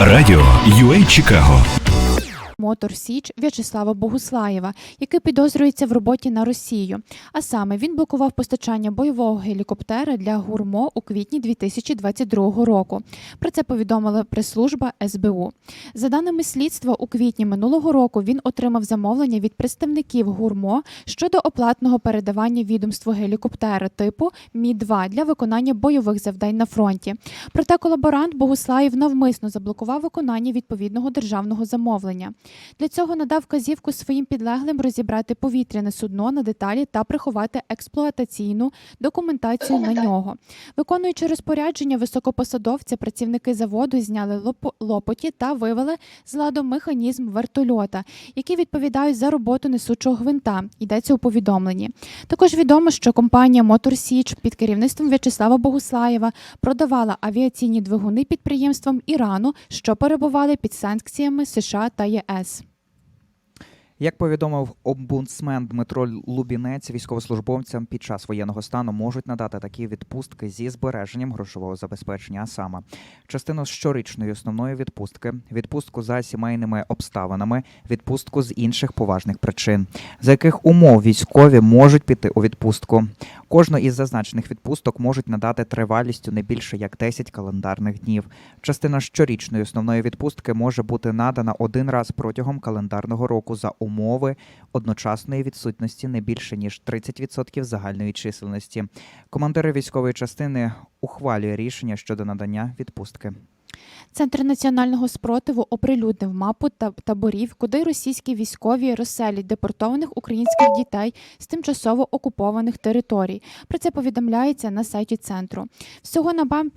Радіо UA Чикаго Мотор Січ В'ячеслава Богуслаєва, який підозрюється в роботі на Росію. А саме він блокував постачання бойового гелікоптера для гурмо у квітні 2022 року. Про це повідомила прес-служба СБУ. За даними слідства, у квітні минулого року він отримав замовлення від представників гурмо щодо оплатного передавання відомству гелікоптера типу Мі 2 для виконання бойових завдань на фронті. Проте колаборант Богуслаєв навмисно заблокував виконання відповідного державного замовлення. Для цього надав вказівку своїм підлеглим розібрати повітряне судно на деталі та приховати експлуатаційну документацію на нього. Виконуючи розпорядження високопосадовця, працівники заводу зняли лопо- лопоті та вивели з ладу механізм вертольота, які відповідають за роботу несучого гвинта. Йдеться у повідомленні. Також відомо, що компанія Мотор Січ під керівництвом В'ячеслава Богуслаєва продавала авіаційні двигуни підприємствам Ірану, що перебували під санкціями США та ЄС. us. Як повідомив омбудсмен Дмитро Лубінець, військовослужбовцям під час воєнного стану можуть надати такі відпустки зі збереженням грошового забезпечення, а саме частину щорічної основної відпустки, відпустку за сімейними обставинами, відпустку з інших поважних причин, за яких умов військові можуть піти у відпустку. Кожну із зазначених відпусток можуть надати тривалістю не більше як 10 календарних днів. Частина щорічної основної відпустки може бути надана один раз протягом календарного року за умови одночасної відсутності не більше ніж 30% загальної чисельності. Командири військової частини ухвалює рішення щодо надання відпустки. Центр національного спротиву оприлюднив мапу та таборів, куди російські військові розселять депортованих українських дітей з тимчасово окупованих територій. Про це повідомляється на сайті центру. Всього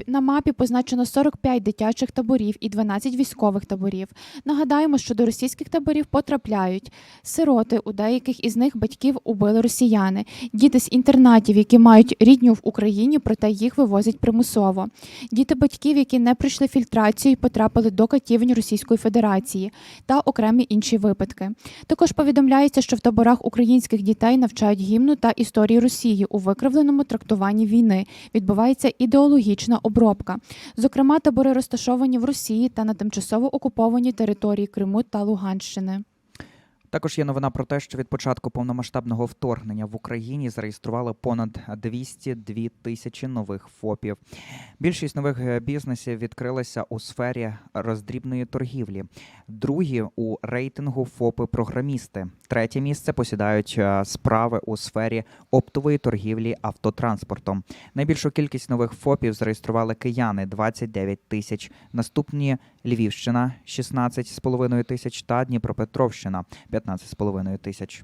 на, мапі позначено 45 дитячих таборів і 12 військових таборів. Нагадаємо, що до російських таборів потрапляють сироти, у деяких із них батьків убили росіяни, діти з інтернатів, які мають рідню в Україні, проте їх вивозять примусово. Діти батьків, які не пройшли фільтрацію і потрапили до катівень Російської Федерації та окремі інші випадки. Також повідомляється, що в таборах українських дітей навчають гімну та історії Росії у викривленому трактуванні війни. Відбувається ідеологічна обробка. Зокрема, табори розташовані в Росії та на тимчасово окупованій території Криму та Луганщини. Також є новина про те, що від початку повномасштабного вторгнення в Україні зареєстрували понад 202 тисячі нових ФОПів. Більшість нових е, бізнесів відкрилася у сфері роздрібної торгівлі. Другі у рейтингу ФОПи програмісти. Третє місце посідають е, справи у сфері оптової торгівлі автотранспортом. Найбільшу кількість нових ФОПів зареєстрували кияни 29 тисяч. Наступні Львівщина 16,5 тисяч та Дніпропетровщина 15,5 тисяч.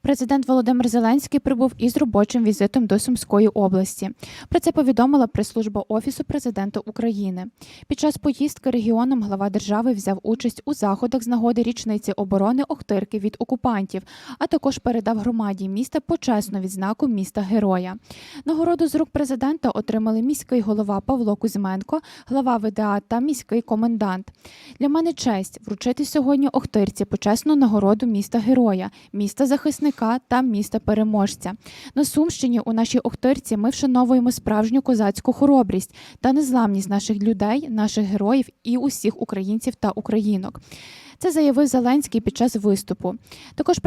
Президент Володимир Зеленський прибув із робочим візитом до Сумської області. Про це повідомила прес-служба Офісу президента України. Під час поїздки регіоном глава держави взяв участь у заходах з нагоди річниці оборони Охтирки від окупантів, а також передав громаді міста почесну відзнаку міста Героя. Нагороду з рук президента отримали міський голова Павло Кузьменко, глава ВДА та міський комендант. Для мене честь вручити сьогодні Охтирці почесну нагороду міста Героя, міста захисника та міста переможця. На Сумщині у нашій Охтирці ми вшановуємо справжню козацьку хоробрість та незламність наших людей, наших героїв і усіх українців та українок. Це заявив Зеленський під час виступу. Також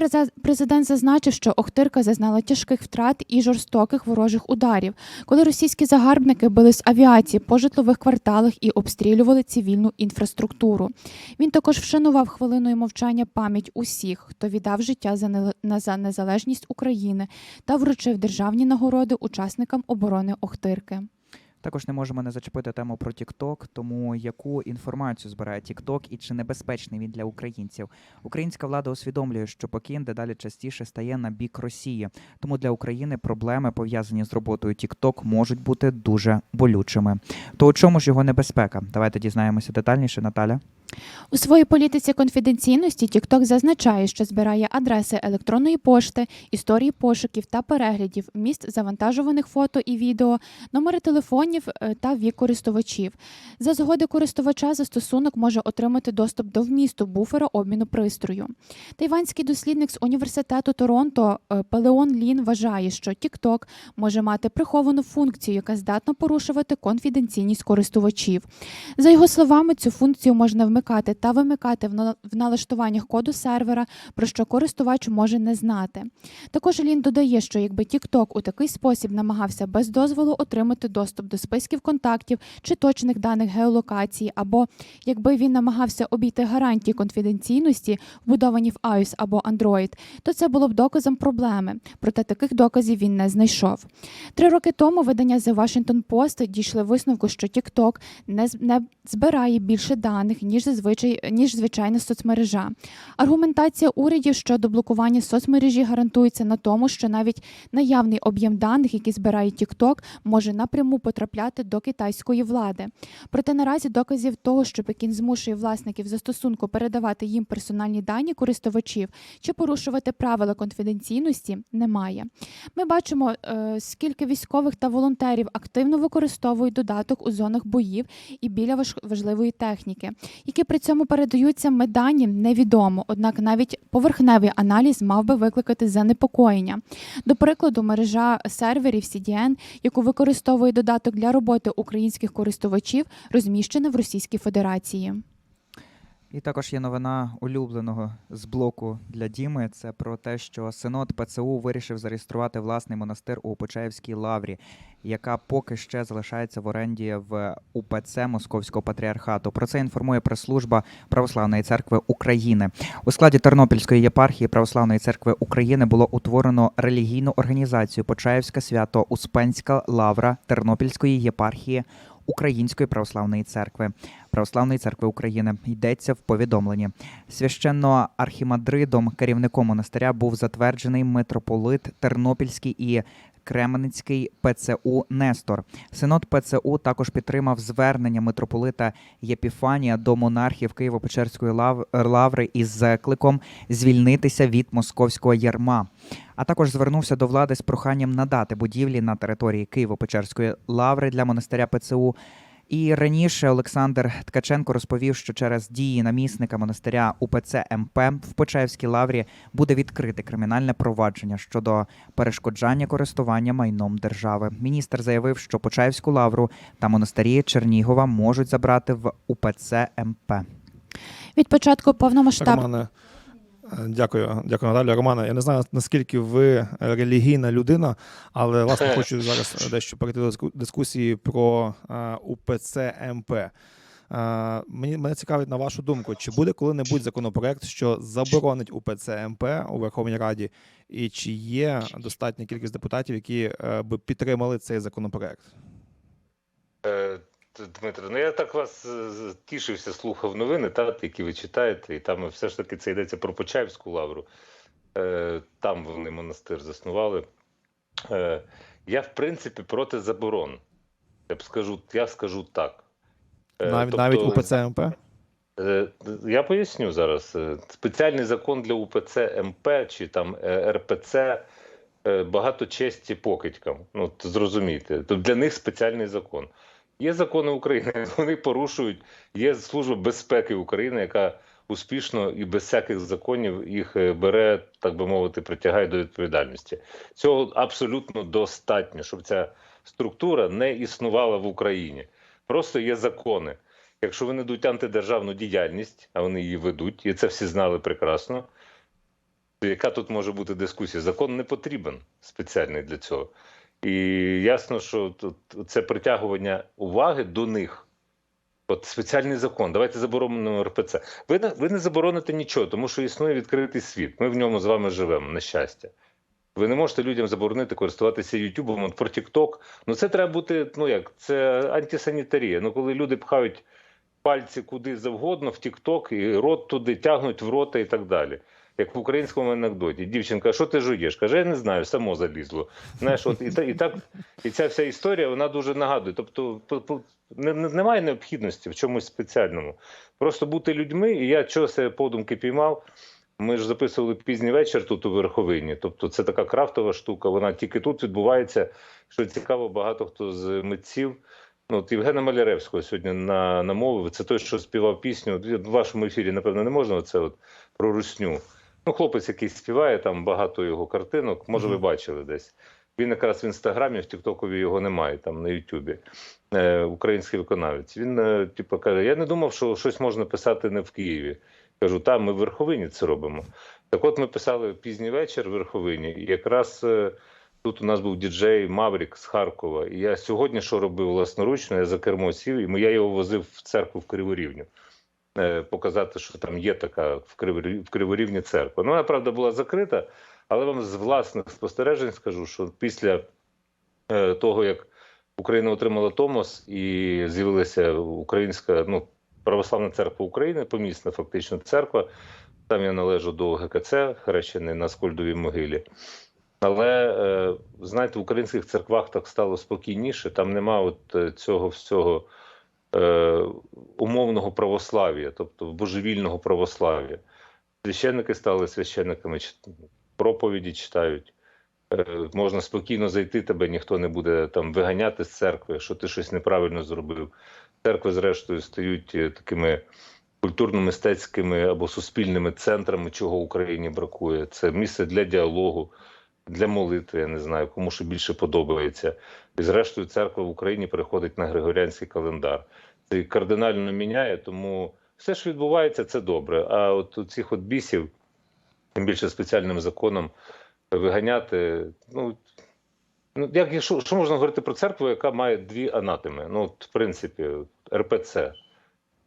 президент зазначив, що Охтирка зазнала тяжких втрат і жорстоких ворожих ударів, коли російські загарбники били з авіації по житлових кварталах і обстрілювали цивільну інфраструктуру. Він також вшанував хвилиною мовчання пам'ять усіх, хто віддав життя за незалежність України та вручив державні нагороди учасникам оборони Охтирки. Також не можемо не зачепити тему про TikTok, тому яку інформацію збирає TikTok і чи небезпечний він для українців? Українська влада усвідомлює, що Пекін дедалі частіше стає на бік Росії. Тому для України проблеми пов'язані з роботою TikTok можуть бути дуже болючими. То у чому ж його небезпека? Давайте дізнаємося детальніше, Наталя. У своїй політиці конфіденційності TikTok зазначає, що збирає адреси електронної пошти, історії пошуків та переглядів, місць завантажуваних фото і відео, номери телефонів е, та вік користувачів. За згоди користувача застосунок може отримати доступ до вмісту буфера обміну пристрою. Тайванський дослідник з університету Торонто е, Пелеон Лін вважає, що TikTok може мати приховану функцію, яка здатна порушувати конфіденційність користувачів. За його словами, цю функцію можна вмикати та вимикати в налаштуваннях коду сервера, про що користувач може не знати. Також Лін додає, що якби TikTok у такий спосіб намагався без дозволу отримати доступ до списків контактів чи точних даних геолокації, або якби він намагався обійти гарантії конфіденційності, вбудовані в iOS або Android, то це було б доказом проблеми. Проте таких доказів він не знайшов. Три роки тому видання The Washington Post дійшли висновку, що TikTok не збирає більше даних, ніж зазвичай ніж звичайна соцмережа. Аргументація урядів щодо блокування соцмережі ґрунтується на тому, що навіть наявний об'єм даних, які збирає TikTok, може напряму потрапляти до китайської влади. Проте наразі доказів того, що Пекін змушує власників застосунку передавати їм персональні дані користувачів чи порушувати правила конфіденційності, немає. Ми бачимо, е, скільки військових та волонтерів активно використовують додаток у зонах боїв і біля важливої техніки, які при цьому передаються медані, невідомо. Однак навіть поверхневий аналіз мав би викликати занепокоєння. До прикладу, мережа серверів CDN, яку використовує додаток для роботи українських користувачів, розміщена в Російській Федерації. І також є новина улюбленого з блоку для Діми. Це про те, що синод ПЦУ вирішив зареєструвати власний монастир у Почаївській лаврі, яка поки ще залишається в оренді в УПЦ Московського патріархату. Про це інформує прес-служба Православної церкви України. У складі Тернопільської єпархії Православної церкви України було утворено релігійну організацію Почаївська свято Успенська лавра Тернопільської єпархії. Української православної церкви Православної церкви України йдеться в повідомленні. Священно архімадридом, керівником монастиря, був затверджений митрополит Тернопільський і Кременецький ПЦУ Нестор. Синод ПЦУ також підтримав звернення митрополита Єпіфанія до монархів Києво-Печерської лаври із закликом звільнитися від московського ярма. А також звернувся до влади з проханням надати будівлі на території Києво-Печерської лаври для монастиря ПЦУ. І раніше Олександр Ткаченко розповів, що через дії намісника монастиря УПЦ МП в Почаївській лаврі буде відкрите кримінальне провадження щодо перешкоджання користування майном держави. Міністр заявив, що Почаївську лавру та монастирі Чернігова можуть забрати в УПЦ МП. Від початку повномасштаб... Романе, дякую, дякую, Наталя. Романе, я не знаю, наскільки ви релігійна людина, але власне хочу зараз дещо перейти до дискусії про е, УПЦ МП. Е, Мені мене цікавить на вашу думку, чи буде коли-небудь законопроект, що заборонить УПЦ МП у Верховній Раді, і чи є достатня кількість депутатів, які е, би підтримали цей законопроект? Дмитро, ну я так вас е, тішився, слухав новини, та, які ви читаєте, і там все ж таки це йдеться про Почаївську лавру. Е, Там вони монастир заснували. Е, Я, в принципі, проти заборон. Я б скажу, я скажу так. Е, Навіть тобто, навіть УПЦ МП? Е, Я поясню зараз. Е, Спеціальний закон для УПЦ МП чи там е, РПЦ багато честі покидькам. Ну, зрозумійте. Тобто для них спеціальний закон. Є закони України, вони порушують. Є Служба безпеки України, яка успішно і без всяких законів їх е, бере, так би мовити, притягає до відповідальності. Цього абсолютно достатньо, щоб ця структура не існувала в Україні. Просто є закони. Якщо вони ведуть антидержавну діяльність, а вони її ведуть, і це всі знали прекрасно, то яка тут може бути дискусія? Закон не потрібен спеціальний для цього. І ясно, що тут це притягування уваги до них. От спеціальний закон. Давайте заборонимо РПЦ. Ви не, ви не забороните нічого, тому що існує відкритий світ. Ми в ньому з вами живемо, на щастя. Ви не можете людям заборонити користуватися Ютубом, от про TikTok. Ну це треба бути, ну як, це антисанітарія. Ну коли люди пхають пальці куди завгодно в TikTok і рот туди тягнуть в рота і так далі. Як в українському анекдоті. Дівчинка, що ти жуєш? Каже, я не знаю, само залізло. Знаєш, от і, та- і так, і ця вся історія вона дуже нагадує. Тобто, не- немає необхідності в чомусь спеціальному. Просто бути людьми, і я чого себе подумки піймав. Ми ж записували пізній вечір тут у Верховині. Тобто, це така крафтова штука. Вона тільки тут відбувається. Що цікаво, багато хто з митців. Ну, от Євгена Маляревського сьогодні на, намовив. Це той, що співав пісню. В вашому ефірі, напевно, не можна це от про русню. Ну, хлопець, який співає, там багато його картинок. Може, ви бачили десь. Він якраз в інстаграмі, в Тіктокові його немає, там на Ютубі. Е, український виконавець. Він, е, типу, каже: я не думав, що щось можна писати не в Києві. Кажу, там ми в Верховині це робимо. Так от ми писали пізній вечір в Верховині, і якраз е, тут у нас був діджей Маврік з Харкова. І я сьогодні що робив власноручно, я за кермо сів, і я його возив в церкву в Криворівню. Е, Показати, що там є така в Криворівні церква. Ну, вона, правда, була закрита, але вам з власних спостережень скажу, що після е, того, як Україна отримала Томос і з'явилася українська ну, православна церква України, помісна фактично церква. Там я належу до ГКЦ, хрещений на Скольдовій могилі. Але е, знаєте, в українських церквах так стало спокійніше. Там нема от цього всього умовного православ'я, тобто божевільного православ'я. Священники стали священниками, проповіді читають. Е, можна спокійно зайти, тебе ніхто не буде там виганяти з церкви, що ти щось неправильно зробив. Церкви, зрештою, стають е, такими культурно-мистецькими або суспільними центрами, чого Україні бракує. Це місце для діалогу, для молитви, я не знаю, кому що більше подобається. І зрештою, церква в Україні переходить на григоріанський календар. Це кардинально міняє, тому все, що відбувається, це добре. А от у цих от бісів, тим більше спеціальним законом, виганяти. Ну, ну як що, що можна говорити про церкву, яка має дві анатеми? Ну, от, в принципі, РПЦ.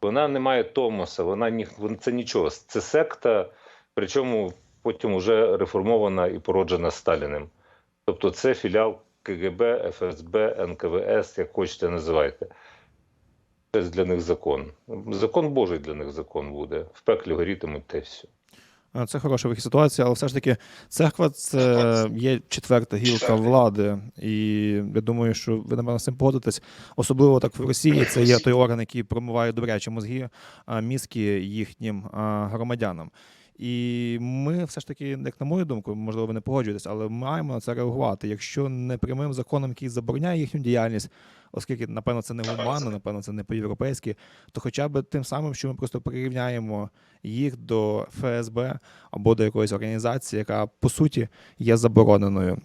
Вона не має Томоса, вона ні, це нічого. Це секта, причому потім вже реформована і породжена Сталіним. Тобто це філіал КГБ, ФСБ, НКВС, як хочете називайте. Це для них закон. Закон Божий для них закон буде. В пеклі горітимуть те все. Це хороша вихід ситуація, але все ж таки церква це є четверта гілка влади. І я думаю, що ви напевно з цим погодитесь. Особливо так в Росії це є той орган, який промиває добрячі мозги, а, мізки їхнім громадянам. І ми все ж таки, як на мою думку, можливо, ви не погоджуєтесь, але маємо на це реагувати. Якщо не прямим законом, який забороняє їхню діяльність, оскільки, напевно, це не гуманно, напевно, це не по-європейськи, то хоча б тим самим, що ми просто прирівняємо їх до ФСБ або до якоїсь організації, яка по суті є забороненою.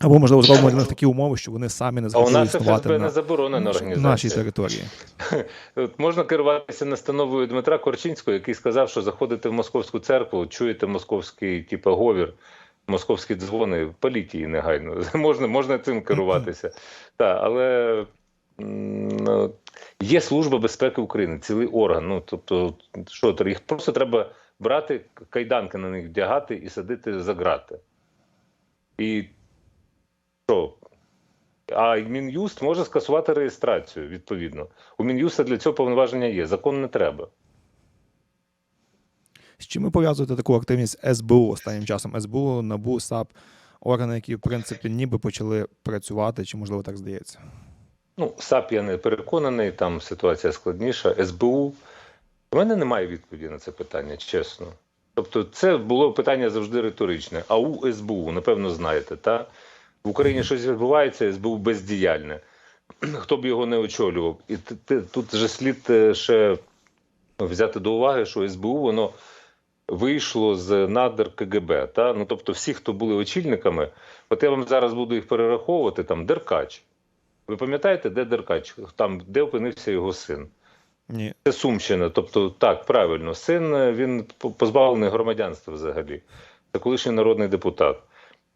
Або, можливо, зробимо для них такі умови, що вони самі не захочуть існувати на не заборонена нашій організація. території. От можна керуватися настановою Дмитра Корчинського, який сказав, що заходите в московську церкву, чуєте московський типу, говір, московські дзвони, паліть її негайно. Можна, можна цим керуватися. Так, але ну, є Служба безпеки України, цілий орган. Ну, тобто, що їх просто треба брати, кайданки на них вдягати і садити за грати. І що? А Мін'юст може скасувати реєстрацію відповідно. У Мін'юста для цього повноваження є. Закон не треба. З чим ви пов'язуєте таку активність СБУ останнім часом? СБУ, НАБУ, САП, органи, які, в принципі, ніби почали працювати, чи можливо так здається? Ну, САП я не переконаний, там ситуація складніша. СБУ. У мене немає відповіді на це питання, чесно. Тобто, це було питання завжди риторичне. А у СБУ, напевно, знаєте, та? В Україні щось відбувається, СБУ бездіяльне. Хто б його не очолював? І тут же слід е, ще взяти до уваги, що СБУ воно вийшло з надр КГБ. Та? Ну, тобто, всі, хто були очільниками, от я вам зараз буду їх перераховувати, там Деркач. Ви пам'ятаєте, де Деркач? Там, де опинився його син? Ні. Це Сумщина. Тобто, так, правильно, син е, він позбавлений громадянства взагалі. Це колишній народний депутат.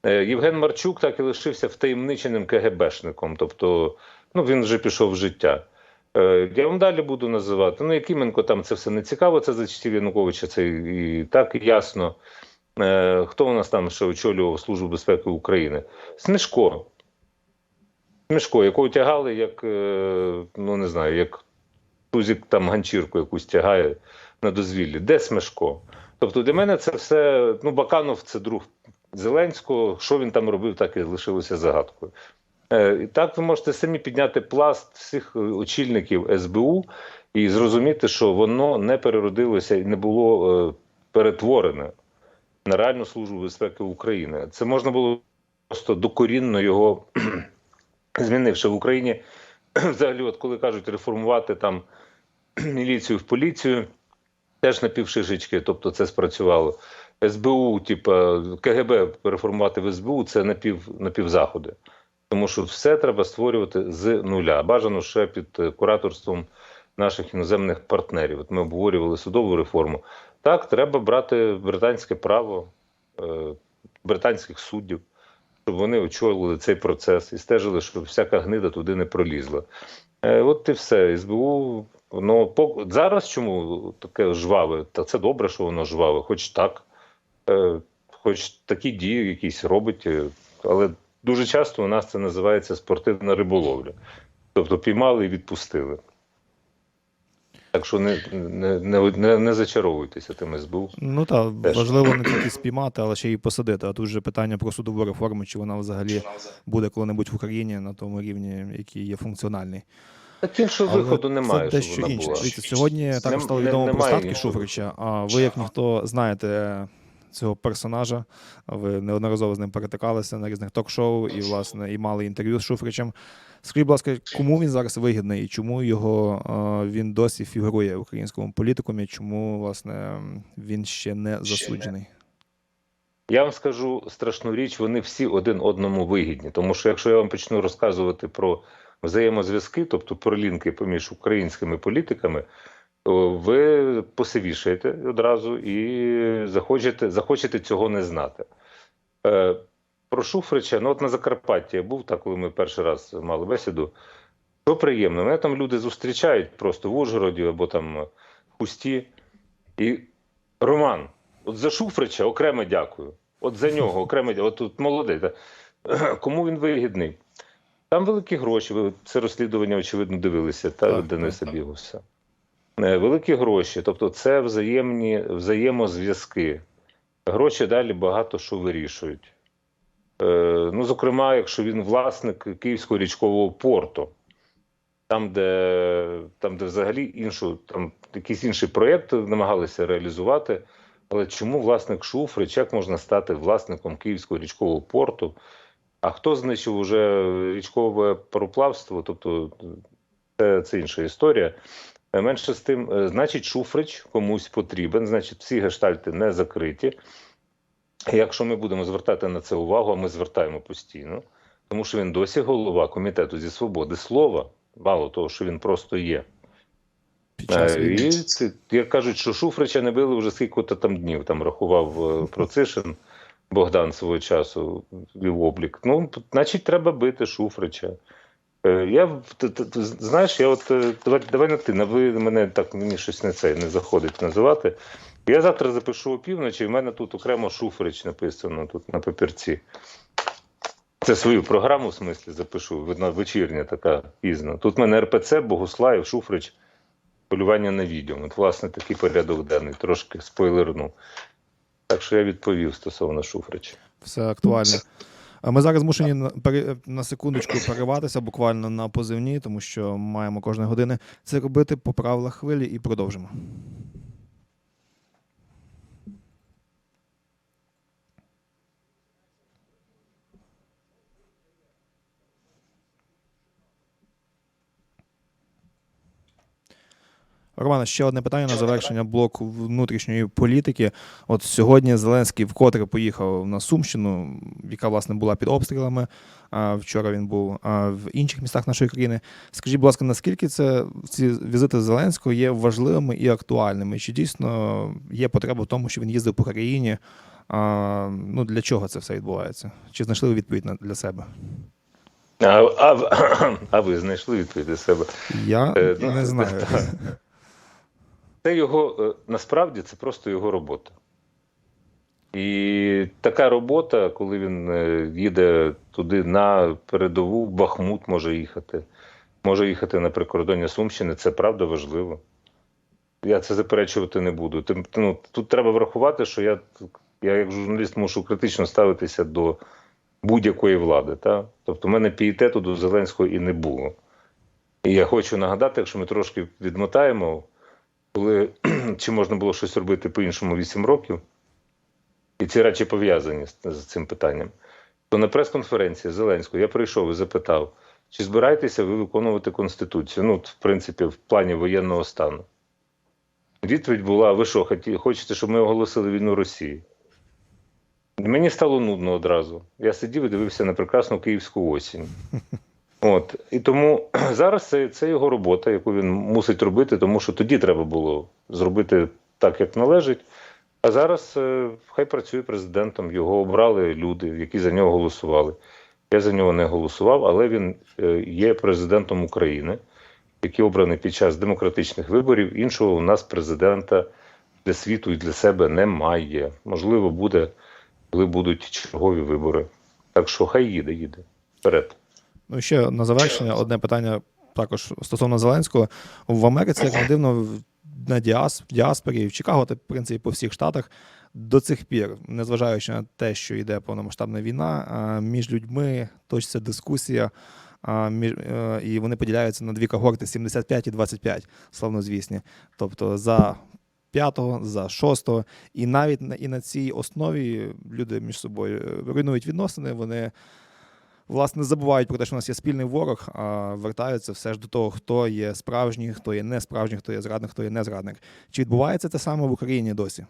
Е, Євген Марчук так і лишився втаємниченим КГБшником. Тобто, ну він вже пішов в життя. Е, Я вам далі буду називати. Ну, Якименко там це все не цікаво, це за часів Януковича, це і так ясно. Е, Хто у нас там ще очолював Службу безпеки України? Смішко. Смішко, якого тягали як, ну не знаю, як Тузік там ганчірку якусь тягає на дозвіллі. Де Смешко? Тобто для мене це все. Ну, Баканов це друг Зеленського. Що він там робив, так і лишилося загадкою. Е, І так ви можете самі підняти пласт всіх очільників СБУ і зрозуміти, що воно не переродилося і не було е, перетворене на реальну службу безпеки України. Це можна було просто докорінно його змінивши в Україні. Взагалі, от коли кажуть реформувати там міліцію в поліцію, теж напівшишечки, тобто це спрацювало. СБУ, типа КГБ переформувати в СБУ це напів, напівзаходи. Тому що все треба створювати з нуля. Бажано ще під е, кураторством наших іноземних партнерів. От ми обговорювали судову реформу. Так, треба брати британське право е, британських суддів, щоб вони очолили цей процес і стежили, щоб всяка гнида туди не пролізла. Е, от і все. СБУ, воно зараз чому таке жваве? Та це добре, що воно жваве, хоч так, хоч такі дії якісь робить, е, але дуже часто у нас це називається спортивна риболовля. Тобто піймали і відпустили. Так що не, не, не, не, не зачаровуйтеся тим СБУ. Ну так, важливо не тільки спіймати, але ще й посадити. А тут вже питання про судову реформу, чи вона взагалі буде коли-небудь в Україні на тому рівні, який є функціональний. Так іншого Але виходу немає, Це дещо інше. сьогодні також стало відомо про статки. Шуфрича. А ви, як ніхто, знаєте цього персонажа, ви неодноразово з ним перетикалися на різних ток-шоу і, власне, і мали інтерв'ю з Шуфричем. Скажіть, будь ласка, кому він зараз вигідний і чому його е, він досі фігурує в українському політикумі? Чому, власне, він ще не засуджений? Я вам скажу страшну річ, вони всі один одному вигідні. Тому що якщо я вам почну розказувати про взаємозв'язки, тобто про лінки поміж українськими політиками, ви посивішаєте одразу і захочете, захочете цього не знати. Е, про Шуфрича, ну от на Закарпатті я був так, коли ми перший раз мали бесіду. То приємно. Мене там люди зустрічають просто в Ужгороді або там в Хусті. І Роман, от за Шуфрича окремо дякую. От за нього окремо дякую. От тут молодий. Кому він вигідний? Там великі гроші. Ви це розслідування, очевидно, дивилися, та Так, Дениса так. Бігуса. Е, Великі гроші, тобто це взаємні взаємозв'язки. Гроші далі багато що вирішують. Е, ну, зокрема, якщо він власник Київського річкового порту, там, де, там, де взагалі іншу, там якийсь інший проєкт намагалися реалізувати. Але чому власник Шуфрич, як можна стати власником Київського річкового порту? А хто знищив уже річкове пароплавство? Тобто це, це інша історія. Е, Менше з тим, е, значить, Шуфрич комусь потрібен, значить, всі гештальти не закриті. Якщо ми будемо звертати на це увагу, а ми звертаємо постійно, тому що він досі голова комітету зі свободи слова, мало того, що він просто є. Е? І це, як кажуть, що Шуфрича не били вже скільки-то там днів, там рахував Процишин Богдан свого часу вів облік. Ну, значить, треба бити Шуфрича. Е, Я в- т- т- т- знаєш, я от е, давай, давай на ти, на ви мене так мені щось не це не заходить називати. Я завтра запишу опівночі, і в мене тут окремо Шуфрич написано тут на папірці. Це свою програму, в смислі, запишу. Вона вечірня така пізна. Тут в мене РПЦ, Богуслаєв, Шуфрич, полювання на відео. От, власне, такий порядок денний, трошки спойлерну. Так що я відповів стосовно Шуфрича. Все актуально. Ми зараз змушені на, пере- на секундочку перерватися буквально на позивні, тому що маємо кожної години це робити по правилах хвилі і продовжимо. Романе, ще одне питання на завершення блоку внутрішньої політики. От сьогодні Зеленський вкотре поїхав на Сумщину, яка власне була під обстрілами. А вчора він був а, в інших містах нашої країни. Скажіть, будь ласка, наскільки це ці візити Зеленського є важливими і актуальними? Чи дійсно є потреба в тому, що він їздив по країні? А, ну для чого це все відбувається? Чи знайшли ви відповідь на- для себе? А, а, а ви знайшли відповідь для себе? Я Е, ну, не знаю. Це його е, насправді це просто його робота. І така робота, коли він е, їде туди на передову, в Бахмут може їхати, може їхати на прикордоння Сумщини, це правда важливо. Я це заперечувати не буду. Ну, тут треба врахувати, що я, я як журналіст мушу критично ставитися до будь-якої влади. Та? Тобто, в мене пієтету до Зеленського і не було. І я хочу нагадати, якщо ми трошки відмотаємо, коли чи можна було щось робити по-іншому 8 років, і ці речі пов'язані з, цим питанням, то на прес-конференції Зеленського я прийшов і запитав, чи збираєтеся ви виконувати Конституцію? Ну, в принципі, в плані воєнного стану. Відповідь була: ви що, хочете, щоб ми оголосили війну Росії? Мені стало нудно одразу. Я сидів і дивився на прекрасну київську осінь. От. І тому зараз це, це його робота, яку він мусить робити, тому що тоді треба було зробити так, як належить. А зараз е, хай працює президентом, його обрали люди, які за нього голосували. Я за нього не голосував, але він е, є президентом України, який обраний під час демократичних виборів. Іншого у нас президента для світу і для себе немає. Можливо, буде, коли будуть чергові вибори. Так що хай їде, їде. Вперед. Ну, ще на завершення одне питання також стосовно Зеленського. В Америці, як не дивно, на діас, в діаспорі, в Чикаго, та в принципі по всіх штатах до цих пір, незважаючи на те, що йде повномасштабна війна, між людьми точиться дискусія. між- е, І вони поділяються на дві когорти 75 і 25, славнозвісні. Тобто за п'ятого, за шостого. І навіть на, і на цій основі люди між собою е, руйнують відносини, вони власне забувають про те, що у нас є спільний ворог, а вертаються все ж до того, хто є справжній, хто є не справжній, хто є зрадник, хто є не зрадник. Чи відбувається це саме в Україні досі?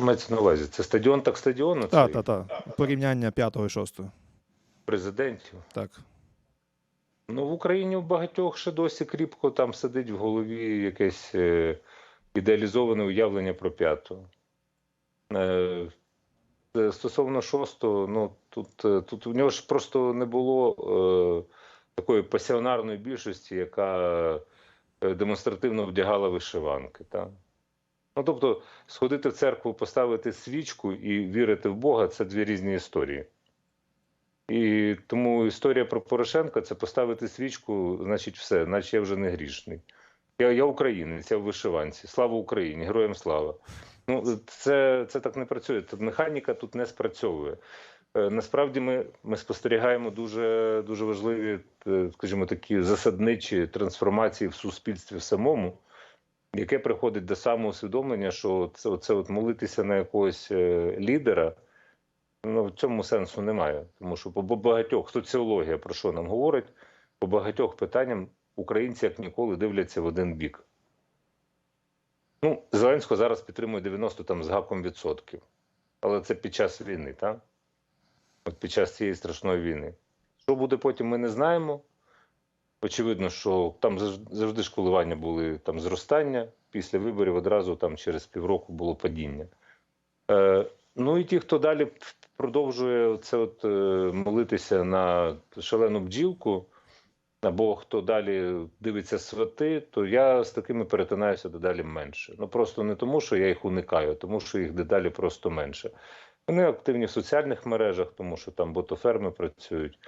Мається на увазі? Це стадіон так стадіон? Так, так, так. Порівняння п'ятого і шостого. Президентів. Так. Ну, в Україні у багатьох ще досі кріпко там сидить в голові якесь е, ідеалізоване уявлення про п'яту. Е, стосовно шостого, ну тут, е, тут у нього ж просто не було е, такої пасіонарної більшості, яка е, демонстративно вдягала вишиванки. Та? Ну, тобто, сходити в церкву, поставити свічку і вірити в Бога це дві різні історії. І тому історія про Порошенка це поставити свічку, значить, все, наче я вже не грішний. Я, я українець, я в вишиванці. Слава Україні, героям слава. Ну, це, це так не працює. Тут механіка тут не спрацьовує. Е, Насправді ми, ми спостерігаємо дуже, дуже важливі, е, скажімо, такі засадничі трансформації в суспільстві самому, яке приходить до самоусвідомлення, що це, це от молитися на якогось е, лідера. Ну, в цьому сенсу немає. Тому що по багатьох соціологія про що нам говорить, по багатьох питанням українці як ніколи дивляться в один бік. Ну, Зеленського зараз підтримує 90 там з гаком відсотків. Але це під час війни, так? От під час цієї страшної війни. Що буде потім, ми не знаємо. Очевидно, що там завжди ж коливання були там зростання. Після виборів одразу там через півроку було падіння. Е, ну і ті, хто далі продовжує це от, е, молитися на шалену бджілку, або хто далі дивиться свати, то я з такими перетинаюся дедалі менше. Ну просто не тому, що я їх уникаю, а тому що їх дедалі просто менше. Вони активні в соціальних мережах, тому що там ботоферми працюють.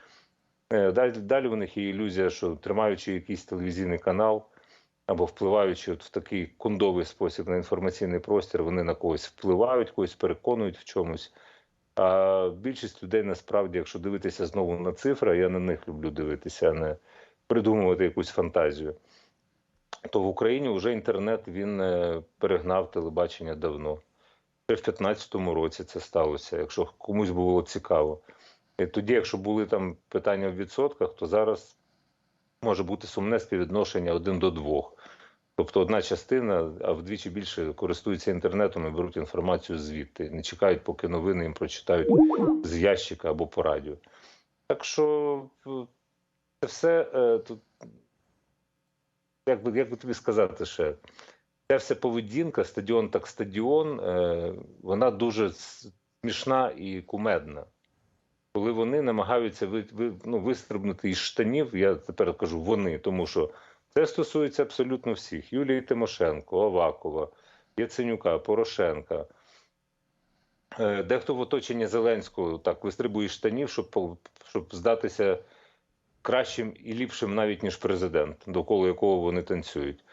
Е, Далі, далі у них є ілюзія, що тримаючи якийсь телевізійний канал або впливаючи от в такий кондовий спосіб на інформаційний простір, вони на когось впливають, когось переконують в чомусь. А більшість людей насправді, якщо дивитися знову на цифри, я на них люблю дивитися, а не придумувати якусь фантазію. То в Україні вже інтернет він е, перегнав телебачення давно. Ще в 2015 році це сталося, якщо комусь було цікаво. І тоді, якщо були там питання в відсотках, то зараз може бути сумне співвідношення один до двох. Тобто одна частина, а вдвічі більше користуються інтернетом і беруть інформацію звідти. Не чекають, поки новини їм прочитають з ящика або по радіо. Так що все е, тут, як би, як би тобі сказати ще, ця вся поведінка, стадіон так стадіон, е, вона дуже смішна і кумедна. Коли вони намагаються ви, ви, ну, вистрибнути із штанів, я тепер кажу вони, тому що це стосується абсолютно всіх: Юлії Тимошенко, Авакова, Яценюка, Порошенка. Е, Дехто в оточенні Зеленського так вистрибує штанів, щоб, щоб здатися кращим і ліпшим навіть ніж президент, довкола якого вони танцюють.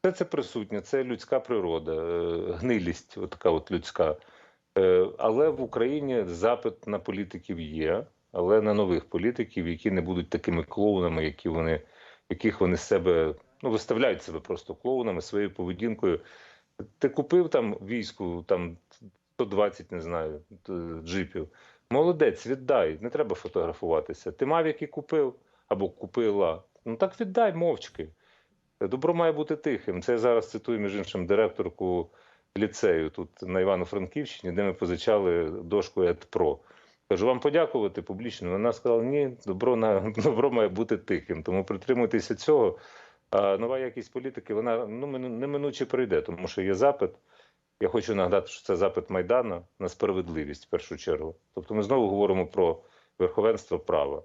Все це присутнє, це людська природа, е, гнилість, от така от людська. Е, Але в Україні запит на політиків є, але на нових політиків, які не будуть такими клоунами, які вони, яких вони себе ну, виставляють себе просто клоунами своєю поведінкою. Ти купив там війську, там 120, не знаю, джипів. Молодець, віддай, не треба фотографуватися. Ти мав який купив або купила. Ну так віддай мовчки. Добро має бути тихим. Це я зараз цитую, між іншим, директорку ліцею тут на Івано-Франківщині, де ми позичали дошку ЕДПРО. Кажу, вам подякувати публічно. Вона сказала: ні, добро на добро має бути тихим. Тому притримуйтеся цього. А нова якість політики, вона ну неминуче прийде, тому що є запит. Я хочу нагадати, що це запит Майдану на справедливість в першу чергу. Тобто ми знову говоримо про верховенство права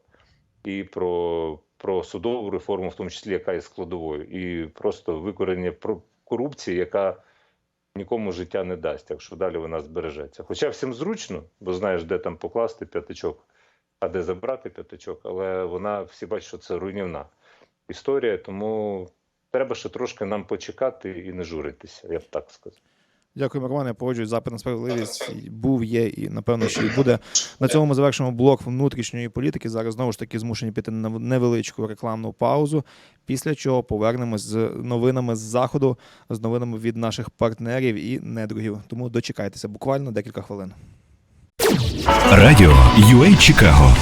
і про, про судову реформу, в тому числі, яка є складовою, і просто викорення про корупції, яка нікому життя не дасть, якщо далі вона збережеться. Хоча всім зручно, бо знаєш, де там покласти п'ятачок, а де забрати п'ятачок, але вона всі бачать, що це руйнівна історія, тому треба ще трошки нам почекати і не журитися, я б так сказав. Дякую, Романе. Погоджуюсь, запит на справедливість був, є і напевно ще й буде. На цьому ми завершимо блок внутрішньої політики. Зараз знову ж таки змушені піти на невеличку рекламну паузу. Після чого повернемось з новинами з заходу, з новинами від наших партнерів і недругів. Тому дочекайтеся буквально декілька хвилин. Радіо UA Чикаго